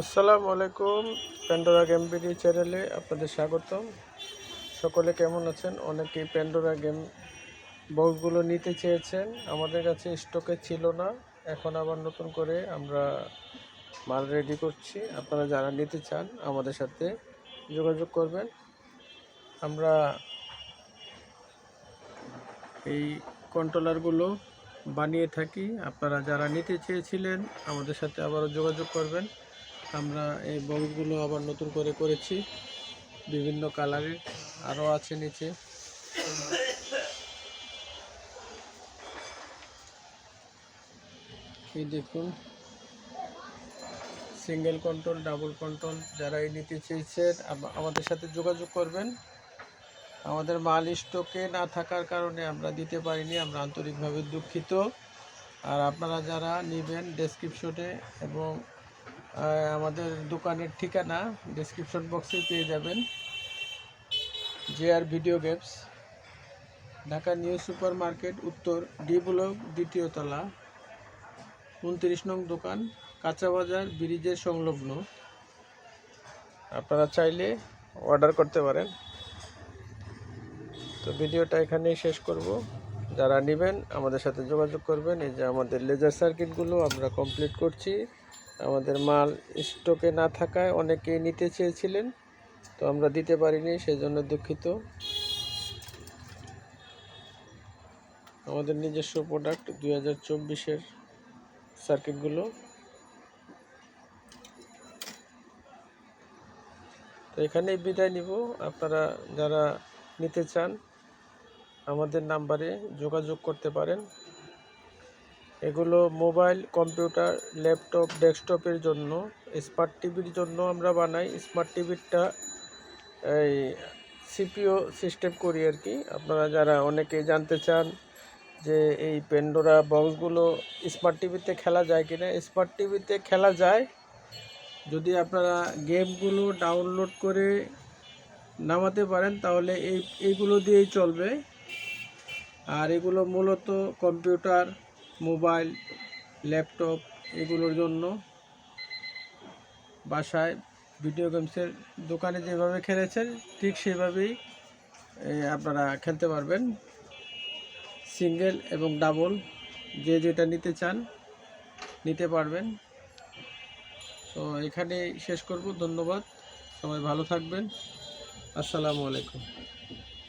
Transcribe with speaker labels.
Speaker 1: আসসালামু আলাইকুম Pandora game BD চ্যানেলে আপনাদের স্বাগতম। সকলে কেমন আছেন? অনেকেই প্যান্ডোরা গেম বক্সগুলো নিতে চেয়েছেন। আমাদের কাছে স্টকে ছিল না। এখন আবার নতুন করে আমরা মাল রেডি করছি। আপনারা যারা নিতে চান, আমাদের সাথে যোগাযোগ করবেন। আমরা এই কন্ট্রোলারগুলো বানিয়ে থাকি। আপনারা যারা নিতে চেয়েছিলেন, আমাদের সাথে আবারও যোগাযোগ করবেন। আমরা এই বক্সগুলো আবার নতুন করে করেছি। বিভিন্ন কালারের আরও আছে নিচে। এই দেখুন। সিঙ্গেল কন্ট্রোল, ডাবল কন্ট্রোল যারা এই নিতে চেয়েছেন আমাদের সাথে যোগাযোগ করবেন। আমাদের মাল স্টকে না থাকার কারণে আমরা দিতে পারিনি, আমরা আন্তরিকভাবে দুঃখিত। আর আপনারা যারা নেবেন ডেসক্রিপশনে এবং আমাদের দোকানের ঠিকানা ডেসক্রিপশন বক্সে পেয়ে যাবেন। J R video games Dhaka new super market উত্তর ডি ব্লক, দ্বিতীয় তলা, উনত্রিশ নং দোকান, কাঁচা বাজার, ব্রিজের সংলগ্ন। আপনারা চাইলে অর্ডার করতে পারেন। তো ভিডিওটা এখানেই শেষ করব। যারা নেবেন, আমাদের সাথে যোগাযোগ করবেন। এই যে আমাদের লেজার সার্কিটগুলো আমরা কমপ্লিট করছি। আমাদের মাল স্টকে না থাকায় অনেকে নিতে চেয়েছিলেন, তো আমরা দিতে পারিনি সেই জন্য দুঃখিত। আমাদের নিজস্ব প্রোডাক্ট দুই হাজার চব্বিশের সার্কিটগুলো তো এখানেই বিদায় নিব। আপনারা যারা নিতে চান, আমাদের নাম্বারে যোগাযোগ করতে পারেন। এগুলো মোবাইল, কম্পিউটার, ল্যাপটপ, ডেস্কটপের জন্য। স্মার্ট টিভির জন্য আমরা বানাই। স্মার্ট টিভিটা এই সিপিও সিস্টেম করি আর কি। আপনারা যারা অনেকে জানতে চান যে এই পেন্ডোরা বক্সগুলো স্মার্ট টিভিতে খেলা যায় কিনা, স্মার্ট টিভিতে খেলা যায় যদি আপনারা গেমগুলো ডাউনলোড করে নামাতে পারেন, তাহলে এই, এইগুলো দিয়েই চলবে। আর এগুলো মূলত কম্পিউটার মোবাইল, ল্যাপটপ এগুলোর জন্য বাসায় ভিডিও গেমসের দোকানে যেভাবে খেলেছেন, ঠিক সেভাবেই আপনারা খেলতে পারবেন। সিঙ্গেল এবং ডাবল যে যেটা নিতে চান, নিতে পারবেন। তো এখানেই শেষ করব। ধন্যবাদ। সবাই ভালো থাকবেন। আসসালামু আলাইকুম।